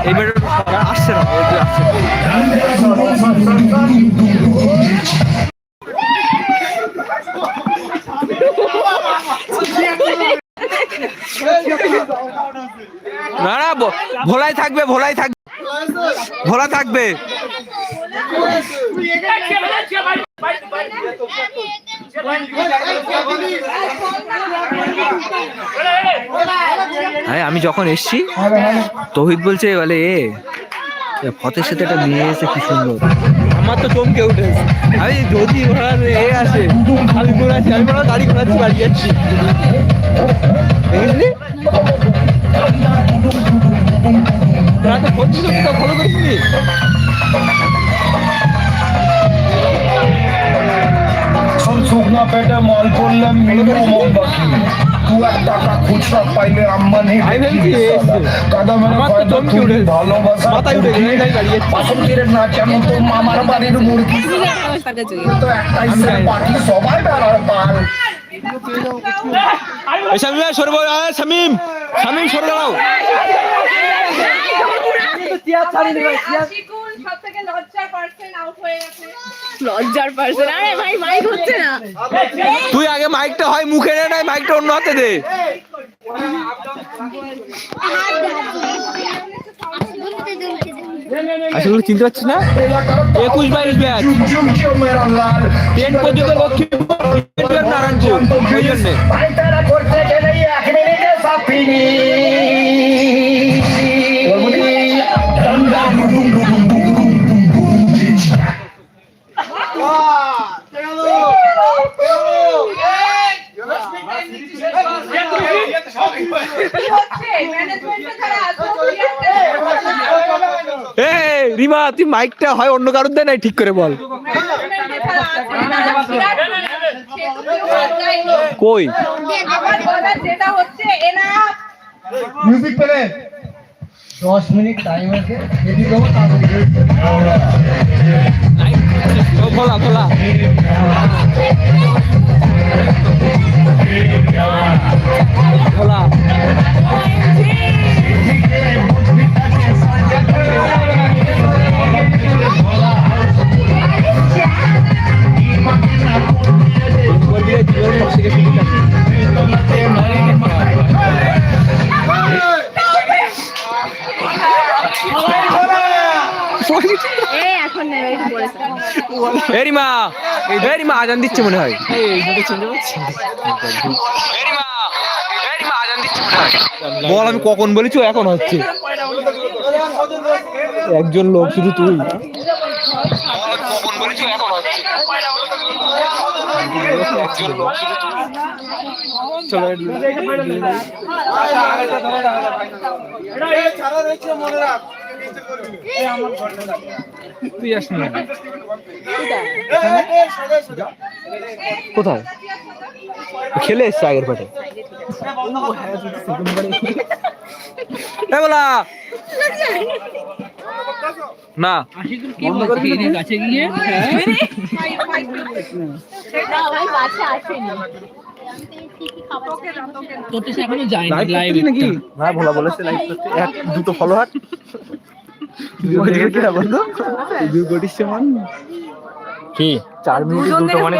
এই আসছে না আসছে না না ভোলাই থাকবে ভোলাই থাকবে ভোলা থাকবে আরে আমি যখন এসছি তহিদ বলছে বলে এ এ ফতের সাথে একটা মেয়ে এসে কি সুন্দর। আমার তো চমকে উঠেছে। আমি যদি ঘোড়ার এ আসে আমি ঘোরাচ্ছি আমি বলো গাড়ি ঘোরাচ্ছি বাড়ি যাচ্ছি। দেখেছিলি? তোরা তো ফোন ছিল ফলো এখন শুকনা পেটে মল করলাম মোমবাতি। দু এক টাকা খুচরা পাইলে আম্বানি তো ভালোবাসা আছি। বাসন্তীরের নাচের মতো মামার বাড়ির মুরগি। তো একটাই। পাটি সবাই বেড়ার পাল। শামিম সরব শামিম। শামিম সরে দাঁড়াও। লজ্জার পার্সন হয়ে আরে ভাই মাইক হচ্ছে না। তুই আগে মাইকটা হয় মুখে নে নাই মাইকটা অন্য হাতে দে। আসলে চিনতে পারছিস না? একুশ বাইশ ব্যাচ। টেন পর্যন্ত নারায়ণপুর ওই জন্যে। রিমা তুই মাইকটা হয় অন্য কারোর দেয় নাই? ঠিক করে বল। কই? মিউজিক পেলে দশ মিনিট টাইম আছে। দেবো ভোলা ভোলা এ এখন নেই একটু পরেছে এ রিমা এ রিমা আজান দিচ্ছে মনে হয়। বল আমি কখন বলেছি এখন হচ্ছে। একজন লোক শুধু তুই। কখন বলেছি এখন হচ্ছে একজন লোক শুধু তুই তুই আসনি কোথায়? খেলে এসছে আগের পাটে। এ বলা না না ভাই কাছে আসেনি লাইভ নাকি? না ভোলা বলেছে লাইভ করতে। এক দুটো ফলোয়ার কি? চার মিনিট দুটো মানে